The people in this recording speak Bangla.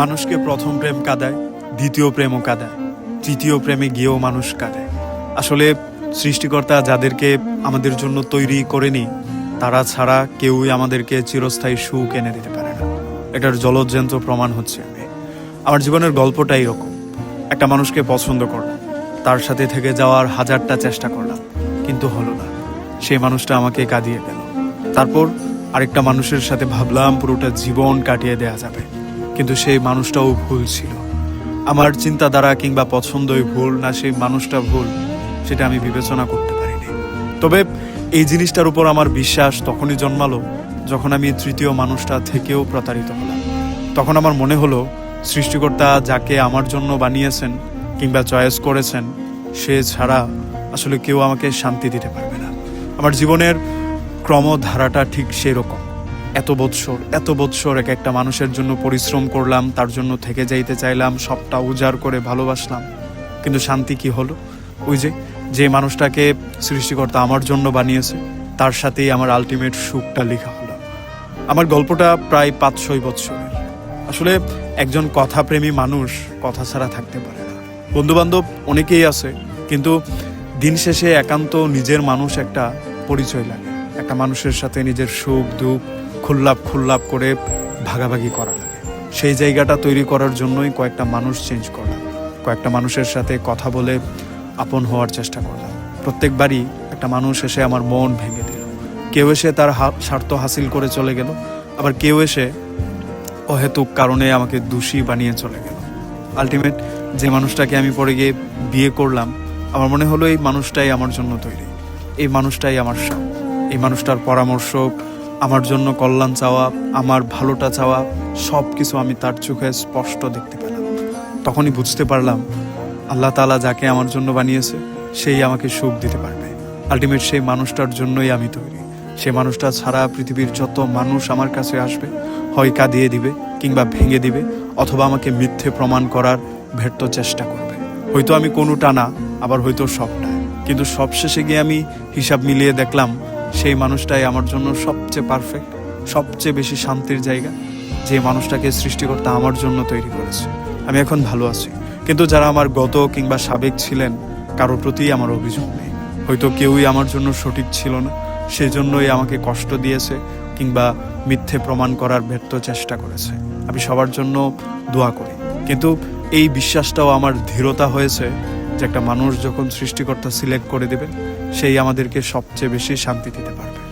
মানুষকে প্রথম প্রেম কাঁদায়, দ্বিতীয় প্রেমও কাঁদায়, তৃতীয় প্রেমে গিয়েও মানুষ কাঁদায় আসলে সৃষ্টিকর্তা যাদেরকে আমাদের জন্য তৈরি করেনি, তারা ছাড়া কেউই আমাদেরকে চিরস্থায়ী সুখ এনে দিতে পারে না। এটার জলজ্যন্ত্র প্রমাণ হচ্ছে আমি আমার জীবনের গল্পটা এরকম। একটা মানুষকে পছন্দ করলাম, তার সাথে থেকে যাওয়ার হাজারটা চেষ্টা করলাম, কিন্তু হলো না। সেই মানুষটা আমাকে কাঁদিয়ে গেল। তারপর আরেকটা মানুষের সাথে ভাবলাম পুরোটা জীবন কাটিয়ে দেয়া যাবে। কিন্তু সেই মানুষটাও ভুল ছিল। আমার চিন্তাধারা কিংবা পছন্দই ভুল না সেই মানুষটা ভুল, সেটা আমি বিবেচনা করতে পারিনি। তবে এই জিনিসটার উপর আমার বিশ্বাস তখনই জন্মালো যখন আমি তৃতীয় মানুষটা থেকেও প্রতারিত হলাম। তখন আমার মনে হলো, সৃষ্টিকর্তা যাকে আমার জন্য বানিয়েছেন কিংবা চয়েস করেছেন, সে ছাড়া আসলে কেউ আমাকে শান্তি দিতে পারবে না। আমার জীবনের ক্রমধারাটা ঠিক সেরকম। এত বৎসর এত বৎসর এক একটা মানুষের জন্য পরিশ্রম করলাম, তার জন্য থেকে যাইতে চাইলাম, সবটা উজাড় করে ভালোবাসলাম। কিন্তু শান্তি কি হলো? ওই যে যে মানুষটাকে সৃষ্টিকর্তা আমার জন্য বানিয়েছে, তার সাথেই আমার আলটিমেট সুখটা লেখা হলো। আমার গল্পটা প্রায় পাঁচ ছয় বৎসরের। আসলে একজন কথাপ্রেমী মানুষ কথা ছাড়া থাকতে পারে না। বন্ধু বান্ধব অনেকেই আছে, কিন্তু দিন শেষে একান্ত নিজের মানুষ একটা পরিচয় লাগে। একটা মানুষের সাথে নিজের সুখ, দুঃখ, খুল্লাপ খুল্লাপ করে ভাগাভাগি করা লাগে। সেই জায়গাটা তৈরি করার জন্যই কয়েকটা মানুষ চেঞ্জ করলাম। কয়েকটা মানুষের সাথে কথা বলে আপন হওয়ার চেষ্টা করলাম। প্রত্যেকবারই একটা মানুষ এসে আমার মন ভেঙে দিল। কেউ এসে তার স্বার্থ হাসিল করে চলে গেল। আবার কেউ এসে অহেতুক কারণে আমাকে দোষী বানিয়ে চলে গেল। আলটিমেট যে মানুষটাকে আমি পরে গিয়ে বিয়ে করলাম, আমার মনে হলো এই মানুষটাই আমার জন্য তৈরি। এই মানুষটাই আমার সব এই মানুষটার পরামর্শ, আমার জন্য কল্যাণ চাওয়া, আমার ভালোটা চাওয়া সব কিছু আমি তার চোখে স্পষ্ট দেখতে পেলাম। তখনই বুঝতে পারলাম, আল্লাহ তালা যাকে আমার জন্য বানিয়েছে, সেই আমাকে সুখ দিতে পারবে। আলটিমেট সেই মানুষটার জন্যই আমি তৈরি। সেই মানুষটা ছাড়া পৃথিবীর যত মানুষ আমার কাছে আসবে হয় কাঁদিয়ে দিবে কিংবা ভেঙে দিবে, অথবা আমাকে মিথ্যে প্রমাণ করার ব্যর্থ চেষ্টা করবে। হয়তো আমি কোনোটা না, আবার হয়তো সবটা। কিন্তু সবশেষে গিয়ে আমি হিসাব মিলিয়ে দেখলাম সেই মানুষটাই আমার জন্য সবচেয়ে পারফেক্ট সবচেয়ে বেশি শান্তির জায়গা। যে মানুষটাকে সৃষ্টিকর্তা আমার জন্য তৈরি করেছে। আমি এখন ভালো আছি। কিন্তু যারা আমার গত কিংবা সাবেক ছিলেন কারোর প্রতি আমার অভিযোগ নেই। হয়তো কেউই আমার জন্য সঠিক ছিল না। সেজন্যই আমাকে কষ্ট দিয়েছে কিংবা মিথ্যে প্রমাণ করার ব্যর্থ চেষ্টা করেছে। আমি সবার জন্য দোয়া করি। কিন্তু এই বিশ্বাসটাও আমার ধীরতা হয়েছে যে একটা মানুষ যখন সৃষ্টিকর্তা সিলেক্ট করে দেবেন সেই আমাদেরকে সবচেয়ে বেশি শান্তি দিতে পারবে।